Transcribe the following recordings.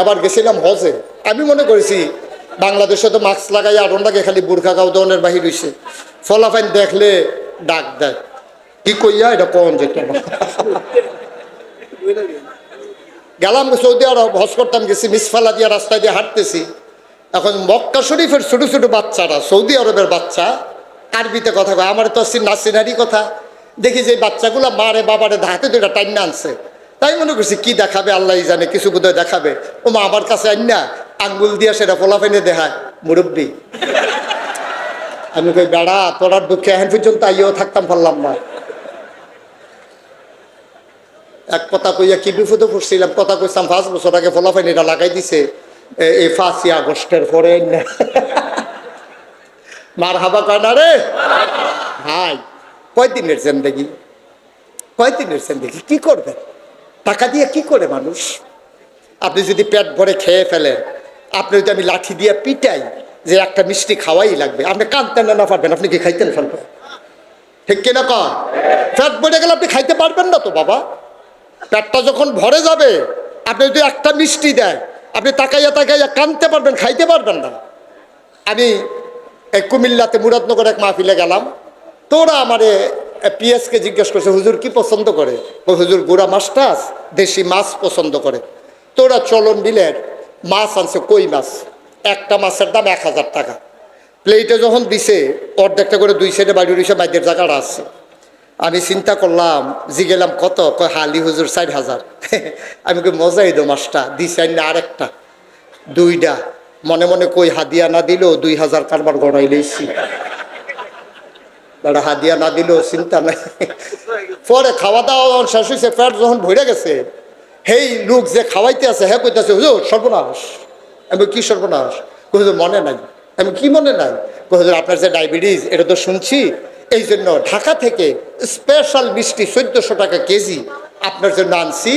এবার গেছিলাম হজে। আমি মনে করেছি, বাংলাদেশে তো মাস্ক লাগাই আরন লাগে খালি বুর্খা গাও দনের বাহির হইছে। ফলাফাইন দেখলে ডাক দেয়। কি কইয়া এটা কোন যেত গেলাম সৌদি আরব, হজ করতাম, গেছি মিসফালা দিয়ে রাস্তায় দিয়ে হাঁটতেছি। এখন মক্কা শরীফের ছোট ছোট বাচ্চারা, সৌদি আরবের বাচ্চা, আরবিতে কথা কয়। আমার তো নাসিনারি কথা। দেখি যে বাচ্চাগুলো মারে বাবারে, হাতে দুটা টাইম আনছে। তাই মনে করছি, কি দেখাবে? আল্লাহ জানে, কিছু বোধহয় দেখাবে। ও মা, আমার কাছে আইন না, আঙ্গুল দিয়ে সেটা ফোলাফেনে দেখায়। মুরব্বী। আমি কই, বেড়া তোরার দুঃখে এখন পর্যন্ত আইও থাকতাম পারলাম না। এক কথা কইয়া কি বিপদে পড়ছিলাম, কথা কইতাম পাঁচ বছর আগে ফলাফাইনিটা লাগাই দিছে। এই ফাঁসি আগস্টের পরে মার হাবা কয়, না রে হাই কয়দিনের জিন্দগি? কয়দিনের জিন্দগি? কি করবেন? টাকা দিয়ে কি করে মানুষ? আপনি যদি পেট ভরে খেয়ে ফেলেন, আপনি যদি আমি লাঠি দিয়ে পিটাই যে একটা মিষ্টি খাওয়াই লাগবে, আপনি কাঁদতেন না পারবেন, আপনি কি খাইতেন ফেলবেন? ঠিক কিনা কন পেট ভরে গেলে আপনি খাইতে পারবেন না তো বাবা। পেটটা যখন ভরে যাবে, আপনি যদি একটা মিষ্টি দেয়, আপনি তাকাইয়া তাকাইয়া কানতে পারবেন, খাইতে পারবেন না। আমি কুমিল্লাতে মুরাদনগর এক মাহফিলে গেলাম। তোরা আমারে পিএসকে জিজ্ঞেস করছে, হুজুর কি পছন্দ করে? হুজুর গুড়া মাছ টাছ দেশি মাছ পছন্দ করে। তোরা চলন বিলের মাছ আনছে, কই মাছ? একটা মাছের দাম এক হাজার টাকা। প্লেটে যখন দিছে, অর্ধেকটা করে দুই সাইডে বাড়ি রয়েছে বাইদের জায়গাটা আছে। আমি চিন্তা করলাম, জিগেলাম, কত? কয়, হালি হুজুর চার হাজার। আমি কই, মজাই দো মাছটা, দিছে না আরেকটা। দুইটা মনে মনে কই, হাদিয়া না দিলেও দুই হাজার কারবার গড়াই লইছি। বেটা হাদিয়া না দিলেও চিন্তা নাই। পরে খাওয়া দাওয়া যখন শেষ হয়েছে পেট যখন ভরে গেছে, হেই লোক যে খাওয়াইতে আছে হ্যাঁ কইতেছে, হুজুর, সর্বনাশ। আমি কি সর্বনাশ? হুজুর, মনে নাই। আমি কি মনে নাই? হুজুর, আপনার যে ডায়াবেটিস, এটা তো শুনছি। এই জন্য ঢাকা থেকে স্পেশাল মিষ্টি চোদ্দোশো টাকা কেজি আপনার জন্য আনছি।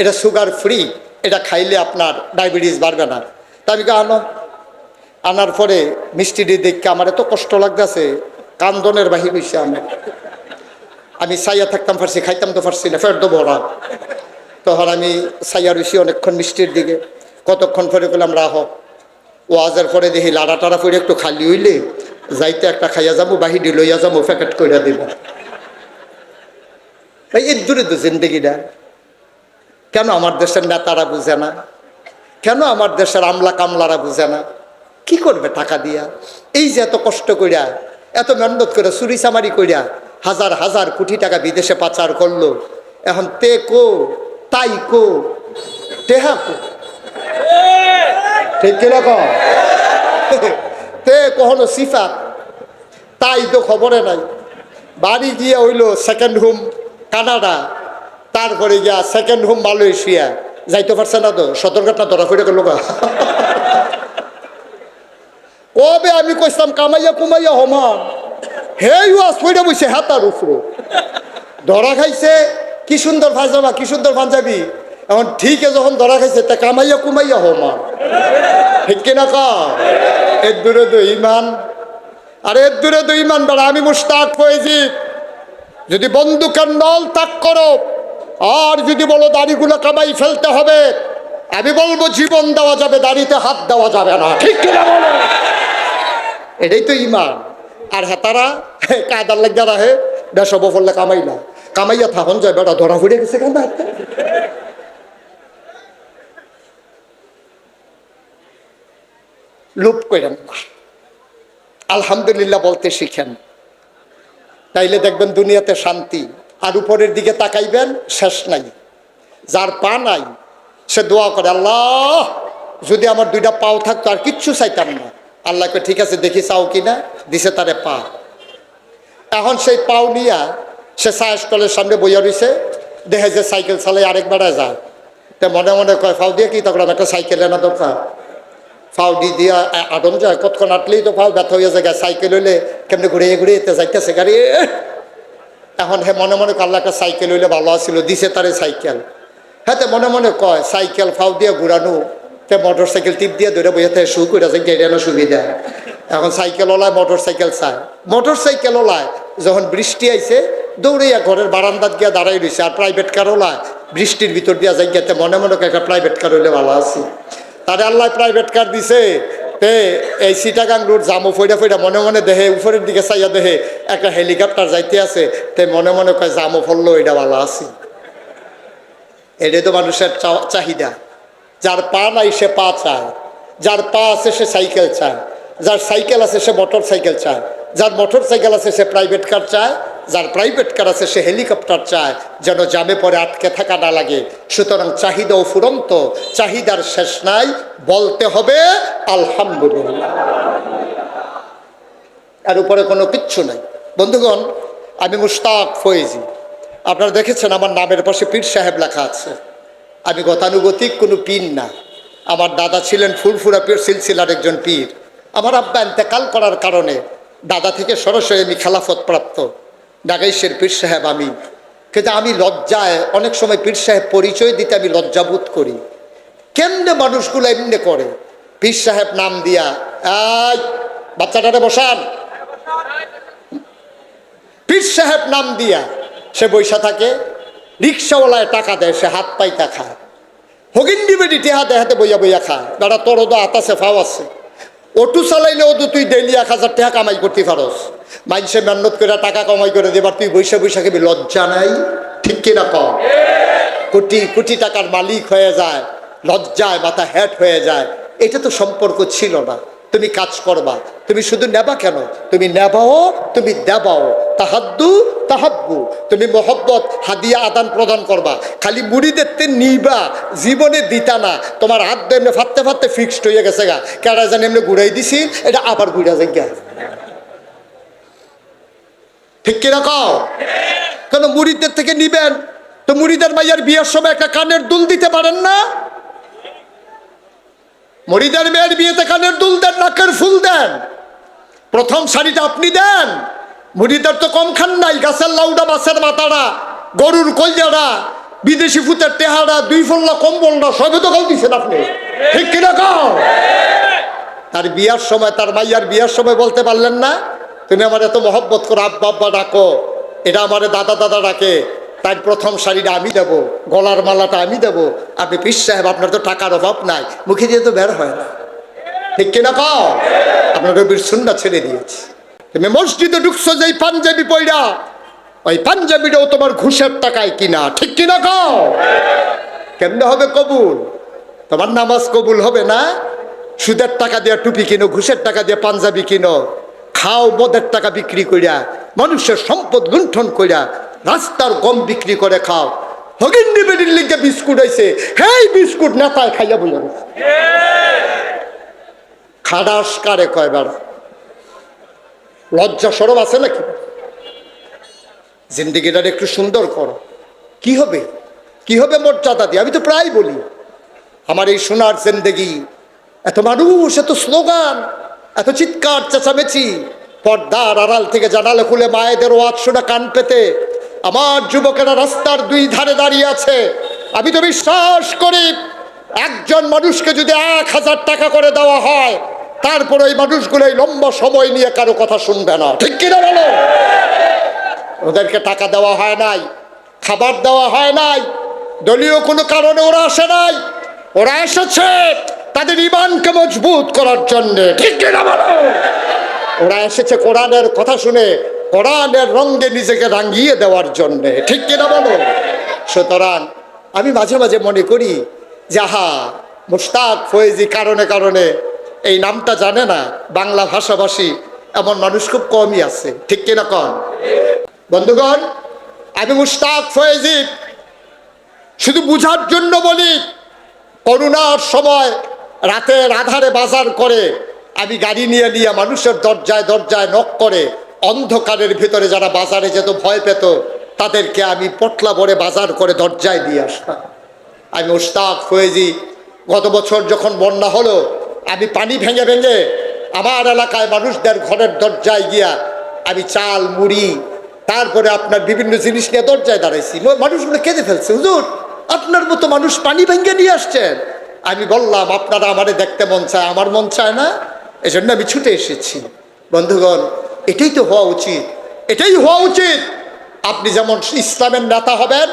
এটা সুগার ফ্রি এটা খাইলে আপনার ডায়াবেটিস বাড়বে না। তা আমি আনো। আনার পরে মিষ্টিটি দেখে আমার এত কষ্ট লাগতেছে। কান্দনের বাহির হয়েছে আমার আমি সাইয়া থাকতাম পারছি খাইতাম তো পারছি না ফের তো ভরা তখন আমি সাইয়া রয়েছি অনেকক্ষণ মিষ্টির দিকে। কতক্ষণ পরে করলাম রাহ। ওয়াজের পরে দেখি লাড়া টাড়া পরে একটু খালি হইলে যাইতে একটা খাইয়া যাব, বাহিরে লইয়া যাব, প্যাকেট করে দিব। ভাই, এর দূরে তো জিন্দগিটা। কেন আমার দেশের নেতারা বুঝে না? কেন আমার দেশের আমলা কামলারা বুঝে না? কি করবে টাকা দিয়া? এই যে এত কষ্ট করিয়া এত মেহনত করে চুরি চামারি করিয়া হাজার হাজার কোটি টাকা বিদেশে পাচার করল। এখন তে কো, তাই কো, টেহা কো। ঠিক কীরকম তে কখনো সিফাত, তাই তো খবরে নাই। বাড়ি গিয়ে হইল সেকেন্ড হোম কানাডা। তারপরে গিয়া সেকেন্ড হোম মালয়েশিয়া। যাইতে পারছে না তো, সতর্কতা ধরা করে কবে আমি কইতাম কামাইয়া কুমাইয়া হমান হে ওয়াজ কইরা বইছে হাতার উপরে। ধরা খাইছে, কি সুন্দর পাজামা কি সুন্দর পাঞ্জাবি। এখন ঠিকে যখন ধরা খাইছে, তা কামাইয়া কুমাইয়া হমান ঠিক কিনা এর দূরে তো ইমান আর এর দূরে তো ইমান বেড়া আমি মুস্তাক হয়েছি যদি বন্দুকের নল তাক করো, আর যদি বলো দাড়িগুলো কামাই ফেলতে হবে, আমি বলব, জীবন দেওয়া যাবে, দাড়িতে হাত দেওয়া যাবে না। ঠিক কিনা বলো? এটাই তো ইমান। আর হেতারা কায়দার লাগিয়া রাহে বেসব ফললে কামাই না কামাইয়া থাকুন যায়, বেটা, ধরা ফুড়ে গেছে কেন? লুপ করেন আলহামদুলিল্লাহ বলতে শিখেন। তাইলে দেখবেন দুনিয়াতে শান্তি। আর উপরের দিকে তাকাইবেন, শেষ নাই। যার পা নাই, সে দোয়া করে, আল্লাহ, যদি আমার দুইটা পাও থাকতো, আর কিচ্ছু চাইতাম না। আল্লাহকে ঠিক আছে দেখি চাও কিনা? দিছে তারে পা। এখন সেই পাও নিয়া সে চায় স্টলের সামনে বইয়া রইছে দেখে যে সাইকেল চালাই আরেক বেড়ায় যায়। তে মনে মনে কয় ফাও দিয়ে কি তখন একটা সাইকেল আনা দরকার। ফাও দি দিয়া আদম যায় কতক্ষণ আটলেই তো ফাও ব্যথা হয়ে যায় সাইকেল হইলে কেমনি ঘুরে ঘুরে এতে যাইতেছে গাড়ি! এখন হে মনে মনে কয়, আল্লাহ একটা সাইকেল হইলে ভালো আছিল দিছে তারে সাইকেল। হ্যাঁ মনে মনে কয় সাইকেল ফাও দিয়ে ঘুরানো। তে মোটর সাইকেল টিপ দিয়ে ধরে বইয়া থেকে করে যায় গেড়ানো সুবিধা। এখন সাইকেল ওলায় মোটর সাইকেল চায়। মোটর সাইকেল ওলায়, যখন বৃষ্টি আইছে দৌড়াইয়া ঘরের বারান্দাত গিয়া দাঁড়াই রয়েছে আর প্রাইভেট কার ওলায়, বৃষ্টির ভিতর দিয়া যাই গেতে মনে মনে একটা প্রাইভেট কার হইলে ভালো আছি। তারে আল্লাহ প্রাইভেট কার দিছে। তে, এই সিটাগাং রোড জামু ফইরা ফইরা মনে মনে দেহে, উপরের দিকে চাইয়া দেহে একটা হেলিকপ্টার যাইতে আছে, তে মনে মনে কয় জামু ফললো, এটা ভালো আছি। এটাই তো মানুষের চাহিদা। যার পা নাই, সে পা চায়। যার পা আছে, সে সাইকেল চায়। যার সাইকেল আছে, সে মোটর সাইকেল চায়। যার মোটর সাইকেল আছে, সে প্রাইভেট কার চায়। যার প্রাইভেট কার আছে, সে হেলিকপ্টার চায়। যেন জামে পরে আটকে থাকা না লাগে। সুতরাং চাহিদা ও ফুরন্ত, চাহিদার শেষ নাই। বলতে হবে, আলহামদুলিল্লাহ। এর উপরে কোনো কিচ্ছু নাই। বন্ধুগণ, আমি মুস্তাক ফয়েজি। আপনারা দেখেছেন আমার নামের পাশে পীর সাহেব লেখা আছে। আমি গতানুগতিক কোনো পীর না। আমার দাদা ছিলেন ফুরফুরা পীর, সিলসিলার একজন পীর। আমার আব্বা ইন্তেকাল করার কারণে দাদা থেকে সরাসরি আমি খেলাফত প্রাপ্ত। ডাগাইশের পীর সাহেব আমি। কিন্তু আমি লজ্জায় অনেক সময় পীর সাহেব পরিচয় দিতে আমি লজ্জাবোধ করি। কেমনে মানুষগুলো এমনি করে? পীর সাহেব নাম দিয়া, এই, বাচ্চাটারে বসান। পীর সাহেব নাম দিয়া সে বৈশা থাকে। রিক্সাওয়ালায় টাকা দেয়, সে হাত পাইতা খায়। হগিন্ডি বেডি টেহা দেহাতে বইয়া বইয়া খায়। বেড়া তোর তো আছে, ফাও আছে। অটো চালাইলেও তো তুই ডেইলি এক হাজার টাকা কামাই করতে পারস। মানুষে মেহনত করে টাকা কামাই করে দেবার, তুই বৈশা বৈশা খাবি, লজ্জা নাই? ঠিক কিনা কম কোটি কোটি টাকার মালিক হয়ে যায়, লজ্জায় মাথা হ্যাট হয়ে যায়। এটা তো সম্পর্ক ছিল না। তুমি কাজ করবা। তুমি শুধু নেবা কেন? তুমি নেবাও, তুমি দেবাও। তাহাদ্দু, তাহাব্বু। তুমি মোহব্বত, হাদিয়া, আদান প্রদান করবা। খালি মুড়ি দেখতে নিবা, জীবনে দিতা না। তোমার হাত এমনি ফাটতে ফাটতে ফিক্সড হয়ে গেছে গা। কেডা জানি এমনি ঘুরাই দিছি, এটা আবার ঘুরা যাই গা ঠিক কিনা কও? কেন মুড়িদের থেকে নিবেন? তো মুড়িদের মাইয়ার বিয়ের সময় একটা কানের দুল দিতে পারেন না? মুড়িদের মেয়ের বিয়েতে কানের দুল দেন, নাকের ফুল দেন। প্রথম শাড়িটা আপনি দেন। মুড়িদের তো কম খান নাই, গাছের লাউডা মাছের মাথাটা গরুর কলজাটা বিদেশি ফুতের টেহারা, দুই ফল্লা কম্বলটা সবে তো খাও দিচ্ছেন আপনি। ঠিক কিনা কাও? তার বিয়ার সময়, তার মাইয়ার বিয়ার সময় বলতে পারলেন না, তুমি আমার এত মহব্বত করো, আব্বা আব্বা ডাকো, এটা আমার দাদা দাদা ডাকে। তার প্রথম শাড়িটা আমি দেবো, গলার মালাটা আমি দেবো। আপনি পিস সাহেব, আপনার তো টাকার অভাব নাই, মুখে দিয়ে তো বের হয় না। ঠিক কিনা পাও আপনার রবির সুন্না ছেড়ে দিয়েছি। তুমি মসজিদে ঢুকছো যেই পাঞ্জাবি পইরা ওই পাঞ্জাবিটাও তোমার ঘুষের টাকায় কিনা, ঠিক কিনা কাও? কেমনে হবে কবুল? তোমার নামাজ কবুল হবে না? সুদের টাকা দিয়ে টুপি কিনো, ঘুষের টাকা দিয়ে পাঞ্জাবি কিনো, খাও মদের টাকা বিক্রি করিয়া মানুষের সম্পদ লুণ্ঠন কইরা রাস্তার গম বিক্রি করে খাও। হগিন্দি বেডির লিগে বিস্কুট হয়েছে হেই বিস্কুট না নেতায় খাইয়া বলে খাডাস কারে কয় বেড়া লজ্জা সরব আছে নাকি? জিন্দিগিটার একটু সুন্দর করো। কি হবে? কি হবে মর্যাদা দিয়ে? আমি তো প্রায় বলি। আমার এই সোনার জিন্দেগি। এত মানুষ, এত স্লোগান, এত চিৎকার, চেঁচামেচি। পর্দার আড়াল থেকে জানালে খুলে মায়েদের ওয়াজ শোনা কান পেতে। আমার যুবকেরা রাস্তার দুই ধারে দাঁড়িয়ে আছে। আমি তো বিশ্বাস করি, একজন মানুষকে যদি এক হাজার টাকা করে দেওয়া হয়, তারপরে ওই মানুষগুলো এই লম্বা সময় নিয়ে কারও কথা শুনবে না। ঠিক কিনা বলো? ওদেরকে টাকা দেওয়া হয় নাই, খাবার দেওয়া হয় নাই, দলীয় কোনো কারণে ওরা আসে নাই, ওরা এসেছে তাদের ইমানকে মজবুত করার জন্য। ঠিক কিনা বলো? ওরা এসেছে কোরআনের কথা শুনে কোরআনের রঙে নিজেকে রাঙিয়ে দেওয়ার জন্য। ঠিক কিনা বলো? সুতরাং আমি মাঝে মাঝে মনে করি যাহা মুস্তাক ফয়েজি, কারণে কারণে এই নামটা জানে না। বাংলা ভাষাভাষী এমন মানুষ খুব কমই আছে। ঠিক কিনা কন? বন্ধুগণ, আমি মুস্তাক ফয়েজি, শুধু বুঝার জন্য বলি করোনার সময় রাতের আধারে বাজার করে, আমি গাড়ি নিয়ে নিয়ে মানুষের দরজায় দরজায় নক করে অন্ধকারের ভিতরে যারা বাজারে যেত, ভয় পেত, তাদেরকে আমি পটলা ভরে বাজার করে দরজায় দিয়ে আসতাম। আমি ওস্তাক ফয়েজি, গত বছর যখন বন্যা হলো, আমি পানি ভেঙে ভেঙে আমার এলাকায় মানুষদের ঘরের দরজায় গিয়া আমি চাল, মুড়ি, তারপরে আপনার বিভিন্ন জিনিস নিয়ে দরজায় দাঁড়াইছি। মানুষগুলো কেঁদে ফেলছে, হুজুর, আপনার মতো মানুষ পানি ভেঙে নিয়ে আসছেন। আমি বললাম, আপনারা আমারে দেখতে মন চায়, আমার মন চায় না, এজন্য আমি ছুটে এসেছি। বন্ধুগণ এটাই তো হওয়া উচিত। এটাই হওয়া উচিত। আপনি যেমন ইসলামের নেতা হবেন,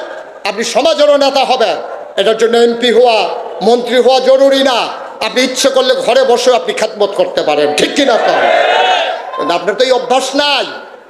আপনি সমাজেরও নেতা হবেন। এটার জন্য এমপি হওয়া, মন্ত্রী হওয়া জরুরি না। আপনি ইচ্ছে করলে ঘরে বসে আপনি খ্যাতমত করতে পারেন। ঠিক কিনা তো? আপনার তো এই অভ্যাস নাই।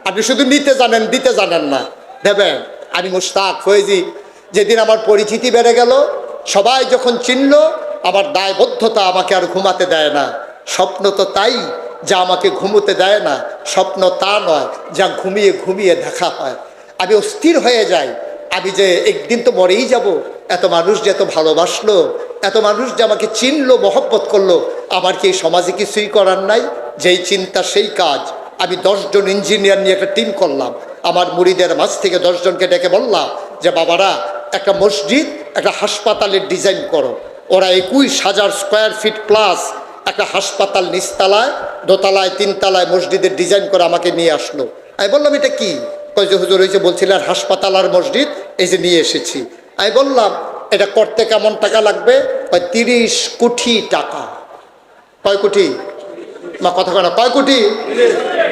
আপনি শুধু নিতে জানেন, দিতে জানেন না। দেবেন, আমি মুস্তাক ফয়েজি, যেদিন আমার পরিচিতি বেড়ে গেল, সবাই যখন চিনল, আমার দায়বদ্ধতা আমাকে আর ঘুমাতে দেয় না। স্বপ্ন তো তাই। যা আমাকে ঘুমোতে দেয় না, স্বপ্ন তা নয় যা ঘুমিয়ে ঘুমিয়ে দেখা হয়। আমি অস্থির হয়ে যাই। আমি যে একদিন তো মরেই যাব। এত মানুষ যে এত ভালোবাসলো, এত মানুষ যে আমাকে চিনলো, মহব্বত করল, আমার কি এই সমাজে কিছুই করার নাই? যেই চিন্তা, সেই কাজ। আমি দশজন ইঞ্জিনিয়ার নিয়ে একটা টিম করলাম। আমার মুড়িদের মাঝ থেকে দশজনকে ডেকে বললাম যে, বাবারা, একটা মসজিদ, একটা হাসপাতালের ডিজাইন করো। ওরা একুশ হাজার স্কোয়ার ফিট প্লাস একটা হাসপাতাল নিচতলায়, দোতলায়, তিনতলায় মসজিদের ডিজাইন করে আমাকে নিয়ে আসলো। আমি বললাম, এটা কি? কয় যে, হুজুর হয়েছে বলছিলেন, হাসপাতাল আর মসজিদ, এই যে নিয়ে এসেছি। আমি বললাম, এটা করতে কেমন টাকা লাগবে? কয়, তিরিশ কোটি টাকা। কয় কোটি? মা, কথা কয় না, কয় কোটি?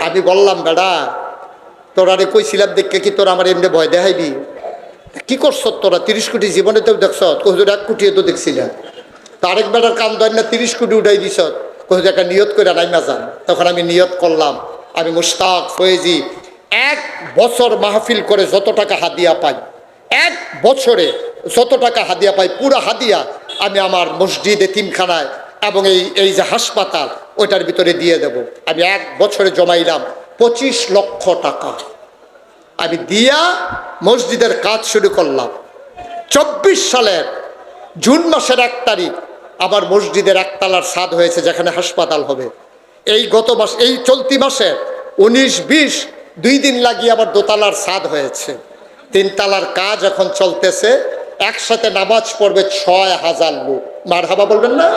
আমি বললাম, বেড়া, তোরা রে কইছিলাম দেখে কি তোরা আমার এমনি ভয় দেখাইবি? কি করছ তোরা? তিরিশ কোটি জীবনে তো দেখছ? কহুজুর এক কোটি তো দেখছিলাম তারেক বেড়ার কান দেন না তিরিশ কোটি উঠাই কহুজুর একটা নিয়ত করে নাইমা যান। তখন আমি নিয়ত করলাম। আমি মুস্তাক ফয়েজি, এক বছর মাহফিল করে যত টাকা হাদিয়া পাই, এক বছরে যত টাকা হাদিয়া পাই, পুরো হাদিয়া আমি আমার মসজিদ, এতিমখানায় এবং এই এই যে হাসপাতাল, ওইটার ভিতরে দিয়ে দেব। আমি এক বছরে জমাইলাম পঁচিশ লক্ষ টাকা। আমি দিয়া মসজিদের কাজ শুরু করলাম। চব্বিশ সালের জুন মাসের এক তারিখ আমার মসজিদের একতলার স্বাদ হয়েছে যেখানে হাসপাতাল হবে। এই গত মাস, এই চলতি মাসে উনিশ, বিশ, দুই দিন লাগিয়ে আবার দোতলার স্বাদ হয়েছে। তিনতলার কাজ এখন চলতেছে। একসাথে নামাজ পড়বে ছয় হাজার লোক। মার হাবা বলবেন না?